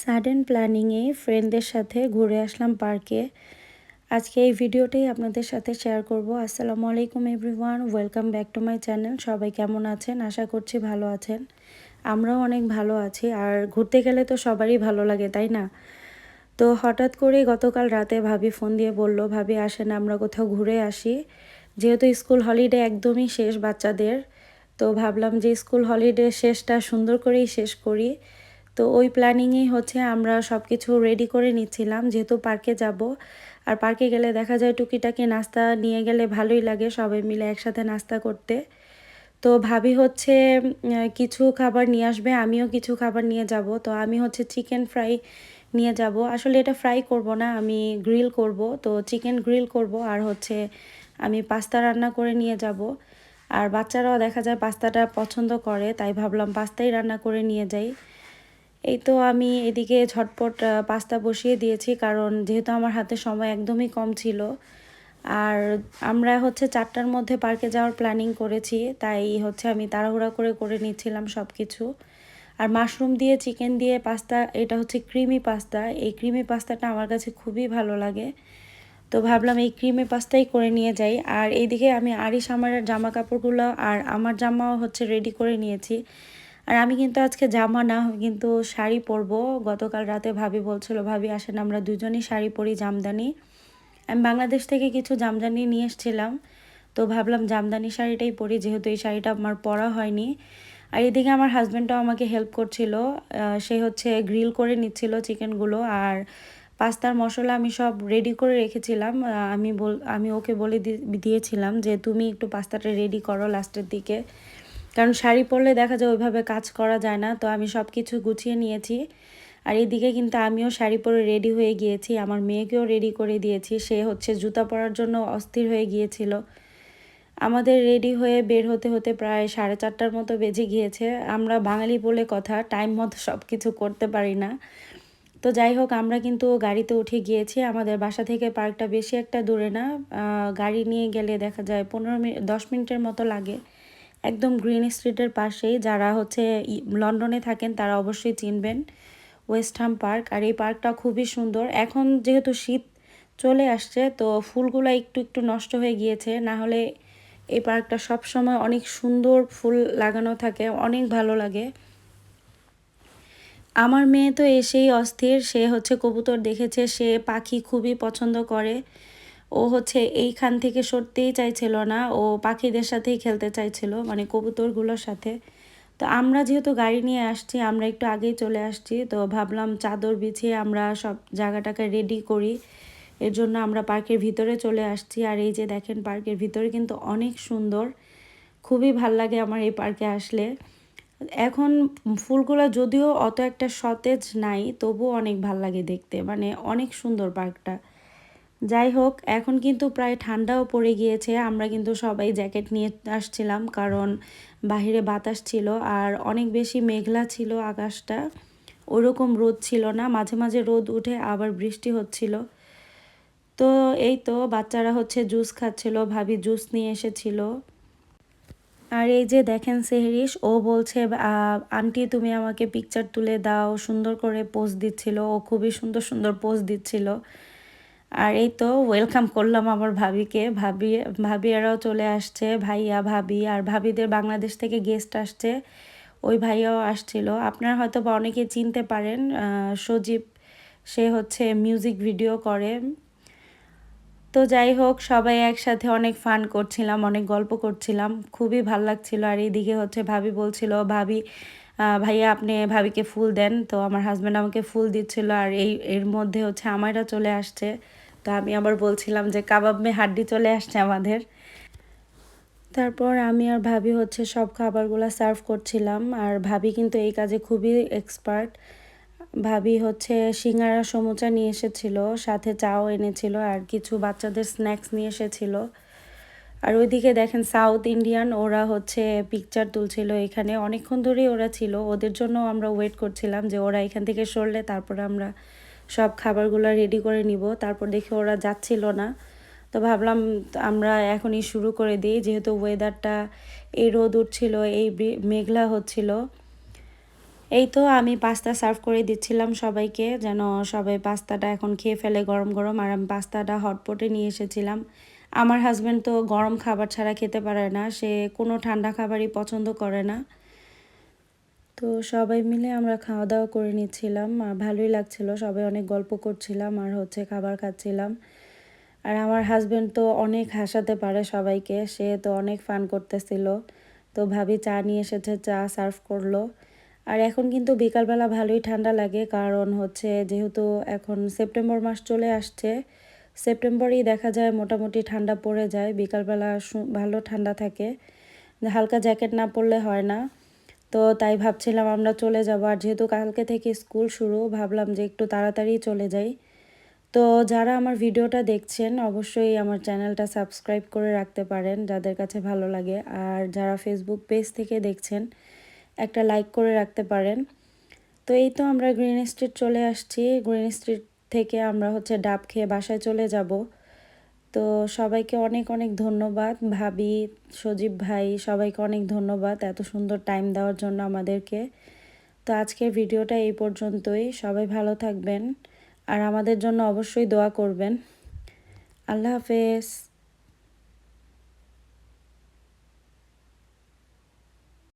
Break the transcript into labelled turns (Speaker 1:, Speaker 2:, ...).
Speaker 1: Sudden প্ল্যানিংয়ে ফ্রেন্ডদের সাথে ঘুরে আসলাম পার্কে। আজকে এই ভিডিওটাই আপনাদের সাথে শেয়ার করব। আসসালামু আলাইকুম, everyone. Welcome back to my channel. সবাই কেমন আছেন? আশা করছি ভালো আছেন। আমরাও অনেক ভালো আছি। আর ঘুরতে গেলে তো সবারই ভালো লাগে, তাই না? তো হঠাৎ করে গতকাল রাতে ভাবি ফোন দিয়ে বলল, ভাবি, আসেন, আমরা কোথাও ঘুরে আসি। যেহেতু স্কুল হলিডে একদমই শেষ বাচ্চাদের, তো ভাবলাম যে স্কুল হলিডে শেষটা সুন্দর করেই শেষ করি। তো ওই প্ল্যানিংয়েই হচ্ছে আমরা সব কিছু রেডি করে নিচ্ছিলাম, যেহেতু পার্কে যাব। আর পার্কে গেলে দেখা যায় টুকিটাকি নাস্তা নিয়ে গেলে ভালোই লাগে সবাই মিলে একসাথে নাস্তা করতে। তো ভাবি হচ্ছে কিছু খাবার নিয়ে আসবে, আমিও কিছু খাবার নিয়ে যাব। তো আমি হচ্ছে চিকেন ফ্রাই নিয়ে যাব। আসলে এটা ফ্রাই করব না, আমি গ্রিল করব। তো চিকেন গ্রিল করব আর হচ্ছে আমি পাস্তা রান্না করে নিয়ে যাব। আর বাচ্চারাও দেখা যায় পাস্তাটা পছন্দ করে, তাই ভাবলাম পাস্তাই রান্না করে নিয়ে যাই। এই তো আমি এদিকে ঝটপট পাস্তা বসিয়ে দিয়েছি কারণ যেহেতু আমার হাতে সময় একদমই কম ছিল। আর আমরা হচ্ছে চারটার মধ্যে পার্কে যাওয়ার প্ল্যানিং করেছি, তাই হচ্ছে আমি তাড়াহুড়া করে করে নিচ্ছিলাম সব কিছু আর মাশরুম দিয়ে চিকেন দিয়ে পাস্তা, এটা হচ্ছে ক্রিমি পাস্তা। এই ক্রিমি পাস্তাটা আমার কাছে খুবই ভালো লাগে। তো ভাবলাম এই ক্রিমি পাস্তাই করে নিয়ে যাই। আর এইদিকে আমি আরিস আমার জামা কাপড়গুলো আর আমার জামাও হচ্ছে রেডি করে নিয়েছি। আর আমি কিন্তু আজকে জামা না, কিন্তু শাড়ি পরবো। গতকাল রাতে ভাবি বলছিল, ভাবি, আসেন, আমরা দুজনই শাড়ি পরি জামদানি। আমি বাংলাদেশ থেকে কিছু জামদানি নিয়ে এসেছিলাম, তো ভাবলাম জামদানি শাড়িটাই পরি, যেহেতু এই শাড়িটা আমার পরা হয়নি। আর এদিকে আমার হাজব্যান্ডটাও আমাকে হেল্প করছিল সে হচ্ছে গ্রিল করে নিচ্ছিল চিকেনগুলো আর পাস্তার মশলা আমি সব রেডি করে রেখেছিলাম। আমি বল, আমি ওকে বলে দিয়েছিলাম যে, তুমি একটু পাস্তাটা রেডি করো লাস্টের দিকে। কারণ শাড়ি পরলে দেখা যায় ওইভাবে কাজ করা যায় না, তো আমি সব কিছু গুছিয়ে নিয়েছি। আর এদিকে কিন্তু আমিও শাড়ি পরে রেডি হয়ে গিয়েছি, আমার মেয়েকেও রেডি করে দিয়েছি, সে হচ্ছে জুতা পরার জন্য অস্থির হয়ে গিয়েছিল। আমাদের রেডি হয়ে বের হতে হতে প্রায় সাড়ে চারটার মতো বেজে গিয়েছে, আমরা বাঙালি বলে কথা টাইম মতো সব কিছু করতে পারি না। তো যাই হোক, আমরা কিন্তু গাড়িতে উঠে গিয়েছি, আমাদের বাসা থেকে পার্কটা বেশি একটা দূরে না গাড়ি নিয়ে গেলে দেখা যায় পনেরো মিনিট, দশ মিনিটের মতো লাগে। একদম গ্রিন স্ট্রিটের পাশেই যারা হচ্ছে লন্ডনে থাকেন তারা অবশ্যই চিনবেন ওয়েস্টহাম পার্ক। আর এই পার্কটা খুবই সুন্দর। এখন যেহেতু শীত চলে আসছে, তো ফুলগুলো একটু একটু নষ্ট হয়ে গিয়েছে। না হলে এই পার্কটা সব সময় অনেক সুন্দর ফুল লাগানো থাকে, অনেক ভালো লাগে। আমার মেয়ে তো এসেই অস্থির, সে হচ্ছে কবুতর দেখেছে, সে পাখি খুবই পছন্দ করে। ও হচ্ছে এইখান থেকে সরতেই চাইছিল না, ও পাখিদের সাথেই খেলতে চাইছিল মানে কবুতরগুলোর সাথে। তো আমরা যেহেতু গাড়ি নিয়ে আসছি, আমরা একটু আগেই চলে আসছি, তো ভাবলাম চাদর বিছিয়ে আমরা সব জায়গাটাকে রেডি করি। এর জন্য আমরা পার্কের ভিতরে চলে আসছি, আর এই যে দেখেন পার্কের ভিতরে কিন্তু অনেক সুন্দর। খুবই ভালো লাগে আমার এই পার্কে আসলে। এখন ফুলগুলো যদিও অত একটা সতেজ নাই, তবুও অনেক ভালো লাগে দেখতে মানে অনেক সুন্দর পার্কটা। যাই হোক, এখন কিন্তু প্রায় ঠান্ডাও পড়ে গিয়েছে। আমরা কিন্তু সবাই জ্যাকেট নিয়ে আসছিলাম কারণ বাহিরে বাতাস ছিল আর অনেক বেশি মেঘলা ছিল আকাশটা। ওরকম রোদ ছিল না, মাঝে মাঝে রোদ উঠে আবার বৃষ্টি হচ্ছিল। তো এই তো বাচ্চারা হচ্ছে জুস খাচ্ছিল, ভাবি জুস নিয়ে এসেছিল। আর এই যে দেখেন সেহরিস ও বলছে আন্টি তুমি আমাকে পিকচার তুলে দাও, সুন্দর করে পোজ দিচ্ছিল। ও খুবই সুন্দর সুন্দর পোজ দিচ্ছিল। আর এই তো ওয়েলকাম করলাম আমার ভাবিকে। ভাবি, ভাবিয়ারাও চলে আসছে, ভাইয়া, ভাবি আর ভাবিদের বাংলাদেশ থেকে গেস্ট আসছে। ওই ভাইয়াও আসছিল। আপনারা হয়তো বা অনেকে চিনতে পারেন সজীব, সে হচ্ছে মিউজিক ভিডিও করে। তো যাই হোক, সবাই একসাথে অনেক ফান করছিলাম, অনেক গল্প করছিলাম, খুবই ভালো লাগছিল। আর এইদিকে হচ্ছে ভাবি বলছিল, ভাবি ভাইয়া, আপনি ভাবিকে ফুল দেন। তো আমার হাজব্যান্ড আমাকে ফুল দিচ্ছিল আর এই, এর মধ্যে হচ্ছে আমারটা চলে আসছে। তো আমি আবার বলছিলাম যে, কাবাব মে হাড্ডি চলে আসছে আমাদের। তারপর আমি আর ভাবি হচ্ছে সব খাবারগুলো সার্ভ করছিলাম আর ভাবি কিন্তু এই কাজে খুবই এক্সপার্ট ভাবি হচ্ছে সিঙ্গারা সমুচা নিয়ে এসেছিল, সাথে চাও এনেছিল আর কিছু বাচ্চাদের স্ন্যাক্স নিয়ে এসেছিল। আর ওইদিকে দেখেন সাউথ ইন্ডিয়ান ওরা হচ্ছে পিকচার তুলছিল এখানে। অনেকক্ষণ ধরেই ওরা ছিল। ওদের জন্য আমরা ওয়েট করছিলাম যে ওরা এখান থেকে সরলে তারপরে আমরা সব খাবারগুলো রেডি করে নিব। তারপর দেখে ওরা যাচ্ছিল না। তো ভাবলাম আমরা এখনই শুরু করে দিই। যেহেতু ওয়েদারটা এই রোদ উঠছিল, এই মেঘলা হচ্ছিল। এই তো আমি পাস্তা সার্ভ করে দিচ্ছিলাম সবাইকে, যেন সবাই পাস্তাটা এখন খেয়ে ফেলে গরম গরম আর আমি পাস্তাটা হটপটে নিয়ে এসেছিলাম। আমার হাজব্যান্ড তো গরম খাবার ছাড়া খেতে পারে না, সে কোনো ঠান্ডা খাবারই পছন্দ করে না। তো সবাই মিলে আমরা খাওয়া দাওয়া করে নিচ্ছিলাম ভালোই লাগছিল, সবাই অনেক গল্প করছিলাম, আর হচ্ছে খাবার খাচ্ছিলাম। আর আমার হাজব্যান্ড তো অনেক হাসাতে পারে সবাইকে, সে তো অনেক ফান করতেছিল। তো ভাবি চা নিয়ে এসেছে, চা সার্ভ করল। আর এখন কিন্তু বিকালবেলা ভালোই ঠান্ডা লাগে, কারণ হচ্ছে যেহেতু এখন সেপ্টেম্বর মাস চলে আসছে সেপ্টেম্বরেই দেখা যায় মোটামুটি ঠান্ডা পড়ে যায়, বিকালবেলা ভালো ঠান্ডা থাকে। হালকা জ্যাকেট না পরলে হয় না। তো তাই ভাবছিলাম আমরা চলে যাব। আর যেহেতু কালকে থেকে স্কুল শুরু, ভাবলাম যে একটু তাড়াতাড়ি চলে যাই। তো যারা আমার ভিডিওটা দেখছেন, অবশ্যই আমার চ্যানেলটা সাবস্ক্রাইব করে রাখতে পারেন, যাদের কাছে ভালো লাগে। আর যারা ফেসবুক পেজ থেকে দেখছেন, একটা লাইক করে রাখতে পারেন। তো এই তো আমরা গ্রিন স্ট্রিট চলে আসছি। গ্রিন স্ট্রিট থেকে আমরা হচ্ছে ডাব খেয়ে বাসায় চলে যাব। তো সবাইকে অনেক অনেক ধন্যবাদ। ভাবি, সজীব ভাই, সবাইকে অনেক ধন্যবাদ এত সুন্দর টাইম দেওয়ার জন্য আমাদেরকে। তো আজকের ভিডিওটা এই পর্যন্তই। সবাই ভালো থাকবেন। আর আমাদের জন্য অবশ্যই দোয়া করবেন। আল্লাহ হাফেজ।